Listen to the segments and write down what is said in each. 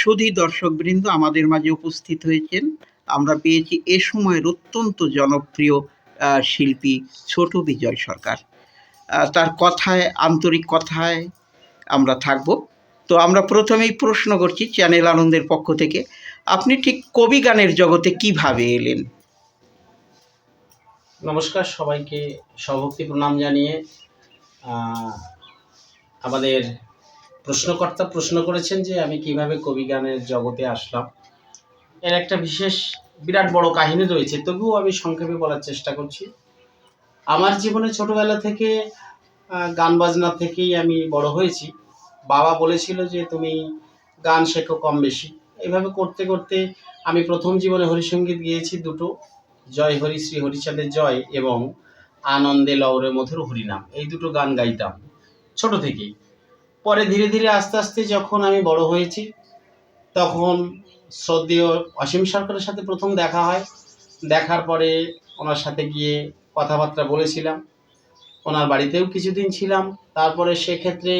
সুধী দর্শকবৃন্দ আমাদের মাঝে উপস্থিত হয়েছেন। আমরা পেয়েছি এ সময়ের অত্যন্ত জনপ্রিয় শিল্পী ছোট বিজয় সরকার। তার কথায়, আন্তরিক কথায় আমরা থাকব। তো আমরা প্রথমেই প্রশ্ন করছি চ্যানেল আনন্দের পক্ষ থেকে, আপনি ঠিক কবি গানের জগতে কীভাবে এলেন? নমস্কার সবাইকে সভক্তি প্রণাম জানিয়ে আমাদের প্রশ্নকর্তা প্রশ্ন করেছেন যে আমি কীভাবে কবি গানের জগতে আসলাম। এর একটা বিশেষ, বিরাট বড় কাহিনী রয়েছে, তবুও আমি সংক্ষেপে বলার চেষ্টা করছি। আমার জীবনে ছোটবেলা থেকে গান বাজনা থেকেই আমি বড় হয়েছি। বাবা বলেছিল যে তুমি গান শেখো কম বেশি। এভাবে করতে করতে আমি প্রথম জীবনে হরিসঙ্গীত গিয়েছি দুটো, জয় হরি, শ্রী হরিচাঁদের জয় এবং আনন্দে লৌরে মধুর হরিনাম। এই দুটো গান গাইতাম, ছোট থেকেই। পরে ধীরে ধীরে আস্তে আস্তে যখন আমি বড় হয়েছি তখন শ্রদ্ধেয় অসীম সরকারের সাথে প্রথম দেখা হয়। দেখার পরে ওনার সাথে গিয়ে কথাবার্তা বলেছিলাম। ওনার বাড়িতেও কিছুদিন ছিলাম। তারপরে সেক্ষেত্রে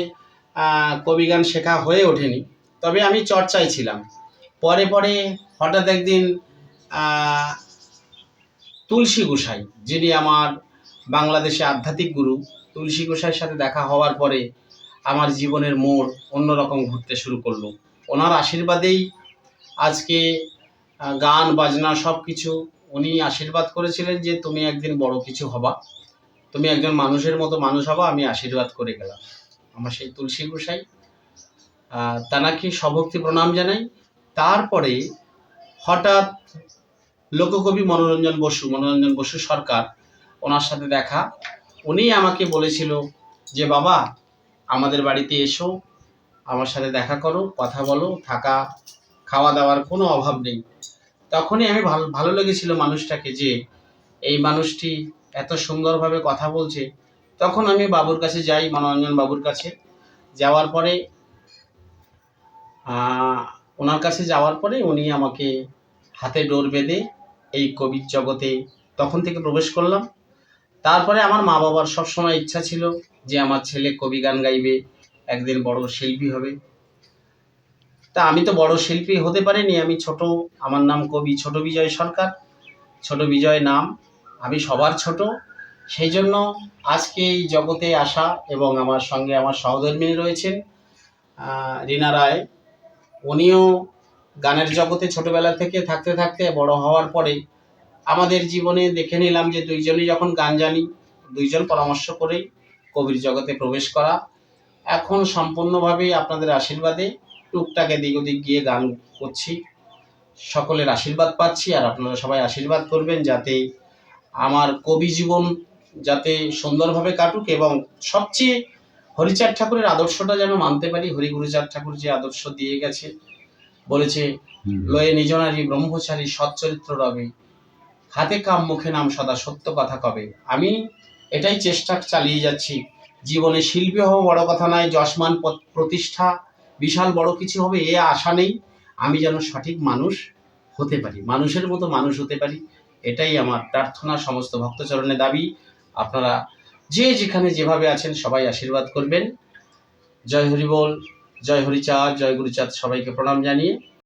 আহ, কবি গান শেখা হয়ে ওঠেনি। তবে আমি চর্চায় ছিলাম। পরে পরে হঠাৎ একদিন তুলসী গোসাই যিনি আমার বাংলাদেশে আধ্যাত্মিক গুরু তুলসী গোসাইয়ের সাথে দেখা হওয়ার পরে আমার জীবনের মোড় অন্যরকম ঘুরতে শুরু করল। ওনার আশীর্বাদেই আজকে গান, বাজনা সব কিছু উনি আশীর্বাদ করেছিলেন যে তুমি একদিন বড় কিছু হবা। তুমি একজন মানুষের মতো মানুষ হবা, আমি আশীর্বাদ করে গেলাম। আমার সেই তুলসী গোসাই তানাকে সভক্তি প্রণাম জানাই। তারপরে হঠাৎ লোককবি মনোরঞ্জন বসু মনোরঞ্জন বসু সরকার, ওনার সাথে দেখা। উনি আমাকে বলেছিল যে, বাবা আমাদের বাড়িতে এসো, আমার সাথে দেখা করো, কথা বলো, থাকা, খাওয়া দাওয়ার কোনো অভাব নেই। তখনই আমি ভালো ভালো লেগেছিল মানুষটাকে যে এই মানুষটি এত সুন্দরভাবে কথা বলছে। তখন আমি বাবুর কাছে যাই, মনোরঞ্জন বাবুর কাছে। যাওয়ার পরে ওনার কাছে যাওয়ার পরে উনি আমাকে হাতে ডোর বেঁধে এই কবির জগতে তখন থেকে প্রবেশ করলাম। তারপরে আমার মা বাবার সবসময় ইচ্ছা ছিল যে আমার ছেলে কবি গান গাইবে, একদিন বড় শিল্পী হবে। তা আমি তো বড় শিল্পী হতে পারিনি, আমি ছোট, আমার নাম কবি ছোট বিজয় সরকার। ছোট বিজয় নাম, আমি সবার ছোট। সেই জন্য আজকে এই জগতে আসা এবং আমার সঙ্গে আমার সহধর্মিনী রয়েছেন রীনা রায়। উনিও গানের জগতে ছোটবেলা থেকে থাকতে থাকতে বড় হওয়ার পরে আমাদের জীবনে দেখে নিলাম যে দুইজনই যখন গান জানি দুইজন পরামর্শ করেই কবির জগতে প্রবেশ করা। এখন সম্পূর্ণভাবে আপনাদের আশীর্বাদে টুকটাক এদিক ওদিক গিয়ে গান করছি। সকলের আশীর্বাদ পাচ্ছি আর আপনারা সবাই আশীর্বাদ করবেন যাতে আমার কবি জীবন যাতে সুন্দরভাবে কাটুক এবং সবচেয়ে হরিচাঁদ ঠাকুরের আদর্শটা যেন মানতে পারি। হরিগুরুচাঁদ ঠাকুর যে আদর্শ দিয়ে গেছে বলেছে লয়ে নিজনারী ব্রহ্মচারী সচ্চরিত্র রবে। হাতে কাম, মুখে নাম, সদা সত্য কথা কবে? আমি এটাই চেষ্টা চালিয়ে যাচ্ছি। জীবনে শিল্পী হওয়া বড় কথা নয়, যশমান প্রতিষ্ঠা বিশাল বড় কিছু হবে, এ আশা নেই। আমি যেন সঠিক মানুষ হতে পারি, মানুষের মতো মানুষ হতে পারি, এটাই আমার প্রার্থনা সমস্ত ভক্তচরণের দাবি। আপনারা যে যেখানে যেভাবে আছেন, সবাই আশীর্বাদ করবেন। জয় হরি বল, জয় হরিচাঁদ জয় গুরুচাঁদ, সবাইকে প্রণাম জানিয়ে